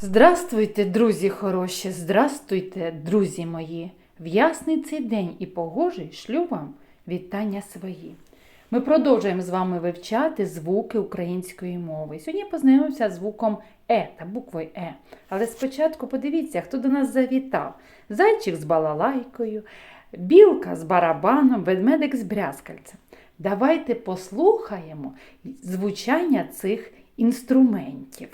Здравствуйте, друзі хороші, здравствуйте, друзі мої. В ясний цей день і погожий шлю вам вітання свої. Ми продовжуємо з вами вивчати звуки української мови. Сьогодні познайомимося з звуком Е та буквою Е. Але спочатку подивіться, хто до нас завітав. Зайчик з балалайкою, білка з барабаном, ведмедик з брязкальцем. Давайте послухаємо звучання цих інструментів.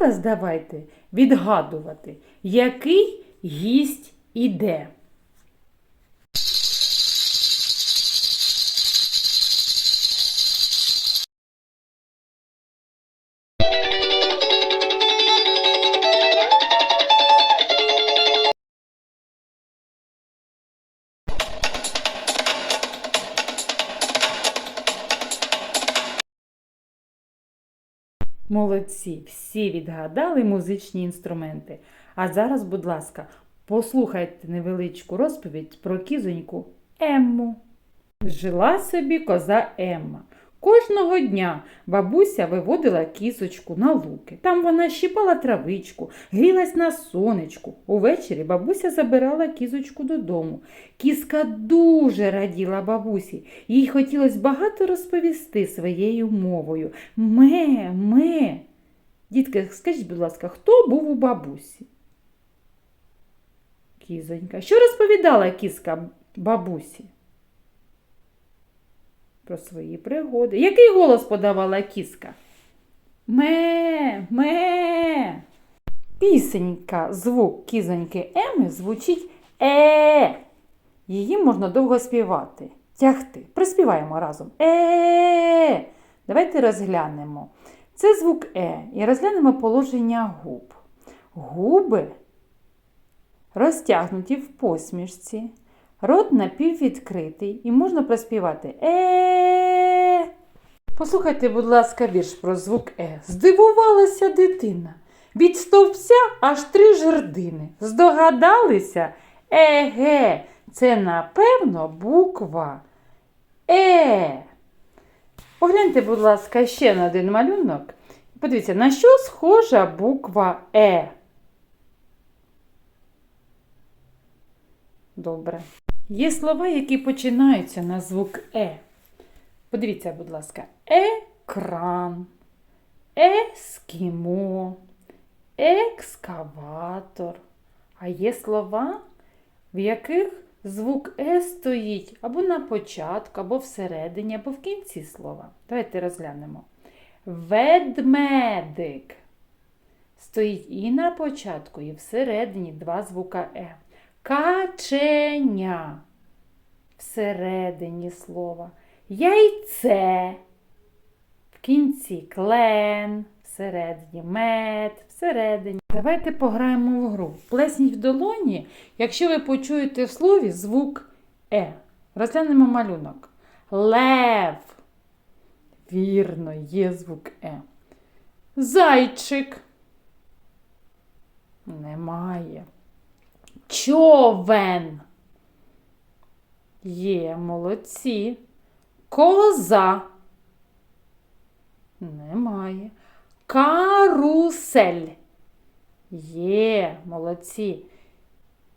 Зараз давайте відгадувати, який гість іде. Молодці, всі відгадали музичні інструменти. А зараз, будь ласка, послухайте невеличку розповідь про кізоньку Емму. Жила собі коза Емма. Кожного дня бабуся виводила кізочку на луки. Там вона щіпала травичку, грілась на сонечку. Увечері бабуся забирала кізочку додому. Кізка дуже раділа бабусі. Їй хотілося багато розповісти своєю мовою. Ме, ме. Дітки, скажіть, будь ласка, хто був у бабусі? Кізонька. Що розповідала кізка бабусі? Про свої пригоди. Який голос подавала кізка? Ме, ме. Пісенька, звук кізоньки Еми звучить е. Її можна довго співати, тягти. Приспіваємо разом. Е. Давайте розглянемо. Це звук Е. І розглянемо положення губ. Губи розтягнуті в посмішці. Рот напіввідкритий і можна проспівати е. Послухайте, будь ласка, вірш про звук Е. Здивувалася дитина. Від стовпця аж три жердини. Здогадалися? Еге, це напевно буква Е. Погляньте, будь ласка, ще на один малюнок. Подивіться, на що схожа буква Е. Добре. Є слова, які починаються на звук Е. Подивіться, будь ласка, екран, ескімо, екскаватор. А є слова, в яких звук Е стоїть або на початку, або всередині, або в кінці слова. Давайте розглянемо. Ведмедик. Стоїть і на початку, і всередині два звука Е. Каченя всередині слова. Яйце. В кінці клен, всередині мед, всередині. Давайте пограємо в гру. Плесніть в долоні, якщо ви почуєте в слові звук Е. Розглянемо малюнок. Лев. Вірно, є звук Е. Зайчик. Немає. Човен. Є молодці. Коза. Немає. Карусель. Є молодці.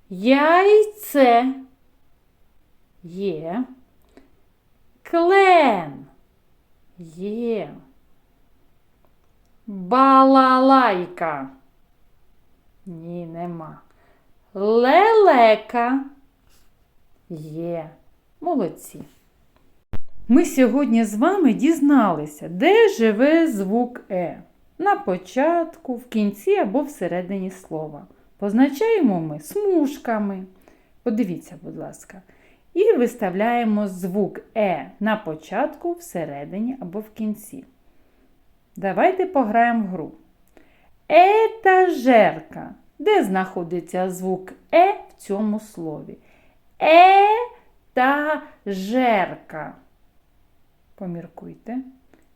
Яйце. Є. Клен. Є. Балалайка. Ні, нема. Лелека. Є. Молодці. Ми сьогодні з вами дізналися, де живе звук Е. На початку, в кінці або всередині слова. Позначаємо ми смужками. Подивіться, будь ласка. І виставляємо звук Е на початку, всередині або в кінці. Давайте пограємо в гру. Етажерка. Де знаходиться звук Е в цьому слові? Етажерка. Поміркуйте.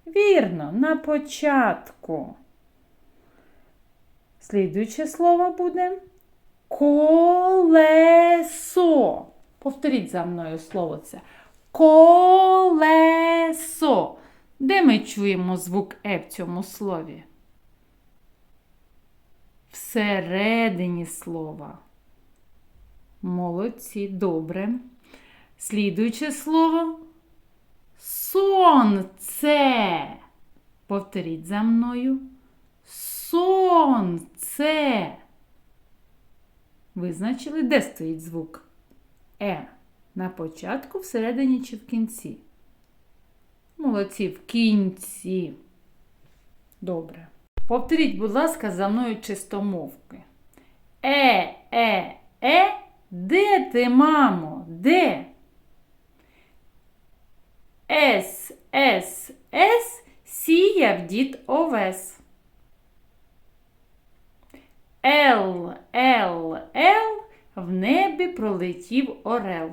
Вірно, на початку. Слідуюче слово буде колесо. Повторіть за мною слово це. Колесо. Де ми чуємо звук Е в цьому слові? Всередині слова. Молодці, добре. Слідуюче слово сонце. Повторіть за мною. Сонце. Визначили, де стоїть звук Е. На початку, всередині чи в кінці? Молодці, в кінці. Добре. Повторіть, будь ласка, за мною чистомовки. Е, е, е, де ти, мамо? Де? С, С, С, сіяв дід овес. Л, Л, Л, в небі пролетів орел.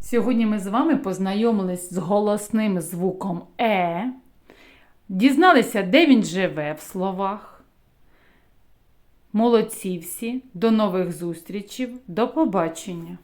Сьогодні ми з вами познайомились з голосним звуком Е, дізналися, де він живе в словах. Молодці всі, до нових зустрічів, до побачення!